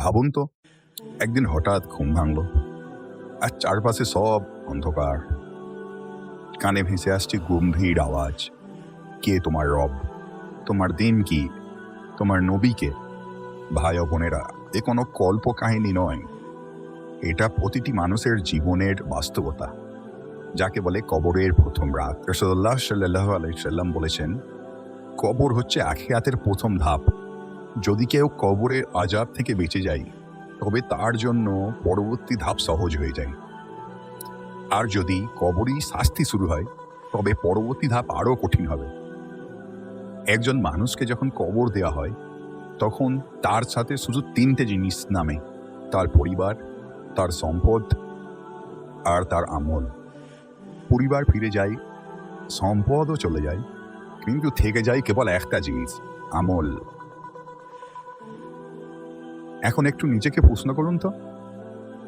ভাবুন তো, একদিন হঠাৎ ঘুম ভাঙলো আর চারপাশে সব অন্ধকার। কানে ভেসে আসছে গম্ভীর আওয়াজ, কে তোমার রব? তোমার দিন কি? তোমার নবীকে ভাই বোনেরা, এ কোনো কল্প কাহিনী নয়। এটা প্রতিটি মানুষের জীবনের বাস্তবতা, যাকে বলে কবরের প্রথম রাত। রসদুল্লাহ সাল্লাহ আলাইসাল্লাম বলেছেন, কবর হচ্ছে আখিয়াতের প্রথম ধাপ। যদি কেউ কবরের আজাব থেকে বেঁচে যায়, তবে তার জন্য পরবর্তী ধাপ সহজ হয়ে যায়। আর যদি কবরই শাস্তি শুরু হয়, তবে পরবর্তী ধাপ আরও কঠিন হবে। একজন মানুষকে যখন কবর দেওয়া হয়, তখন তার সাথে শুধু তিনটে জিনিস নামে, তার পরিবার, তার সম্পদ আর তার আমল। পরিবার ফিরে যায়, সম্পদও চলে যায়, কিন্তু থেকে যায় কেবল একটা জিনিস, আমল। এখন একটু নিজেকে প্রশ্ন করুন তো।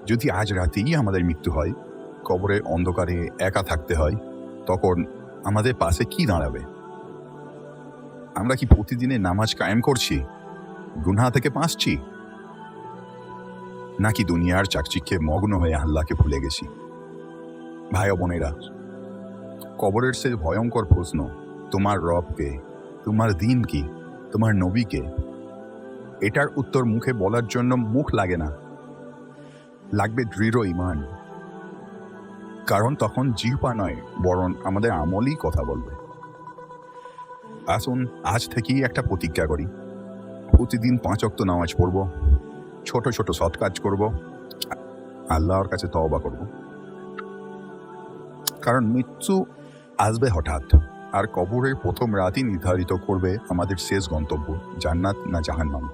যদি আজ রাতেই আমাদের মৃত্যু হয় কবরের অন্ধকারে একা থাকতে হয়, তখন আমাদের পাশে কি দাঁড়াবে? আমরা কি প্রতিদিনে নামাজ কায়েম করছি? গুনহা থেকে বাঁচছি? নাকি দুনিয়ার চাকচিক্যে মগ্ন হয়ে আল্লাহকে ভুলে গেছি? ভাই বোনেরা, কবরের সে ভয়ঙ্কর প্রশ্ন, তোমার রবকে, তোমার দিন কি তোমার নবীকে এটার উত্তর মুখে বলার জন্য মুখ লাগে না। লাগবে দৃঢ় ইমান কারণ তখন জিহ্বা নয়, বরং আমাদের আমলই কথা বলবে। আসুন, আজ থেকেই একটা প্রতিজ্ঞা করি। প্রতিদিন পাঁচ অক্ত নামাজ পড়ব, ছোট ছোট সৎ কাজ করব, আল্লাহর কাছে তওবা করব। কারণ মৃত্যু আসবে হঠাৎ, আর কবরের প্রথম রাতই নির্ধারিত করবে আমাদের শেষ গন্তব্য, জান্নাত না জাহান্নাম।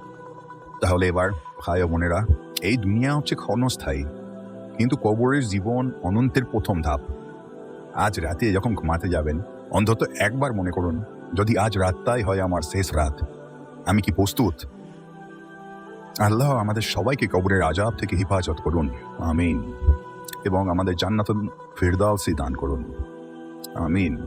তাহলে এবার, ভাই বোনেরা, এই দুনিয়া হচ্ছে ক্ষণস্থায়ী। কিন্তু কবরের জীবন অনন্তের প্রথম ধাপ। আজ রাতে যখন ঘুমাতে যাবেন, অন্তত একবার মনে করুন, যদি আজ রাতটাই হয় আমার শেষ রাত। আমি কি প্রস্তুত? আল্লাহ আমাদের সবাইকে কবরের আজাব থেকে হেফাজত করুন। আমিন। এবং আমাদের জান্নাতুল ফিরদাউসি দান করুন। আমিন।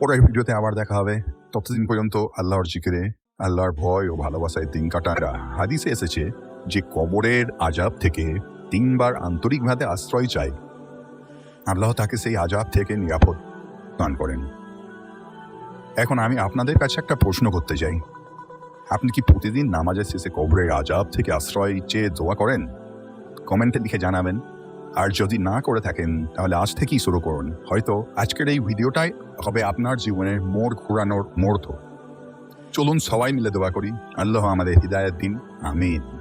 পরের ভিডিওতে আবার দেখা হবে। ততদিন পর্যন্ত আল্লাহর জিকিরে আল্লাহর ভয় ও ভালোবাসায় দিন কাটারা হাদিসে এসেছে যে কবরের আজাব থেকে তিনবার আন্তরিকভাবে আশ্রয় চায়। আল্লাহ তাকে সেই আজাব থেকে নিরাপদ দান করেন। এখন আমি আপনাদের কাছে একটা প্রশ্ন করতে চাই। আপনি কি প্রতিদিন নামাজের শেষে কবরের আজাব থেকে আশ্রয় চেয়ে দোয়া করেন? কমেন্টে লিখে জানাবেন। আর যদি না করে থাকেন, তাহলে আজ থেকেই শুরু করুন। হয়তো আজকের এই ভিডিওটাই হবে আপনার জীবনের মোড় ঘোরানোর মুহূর্ত চলুন সবাই মিলে দোয়া করি। আল্লাহ আমাদের হৃদায়ত দিন। আমিন।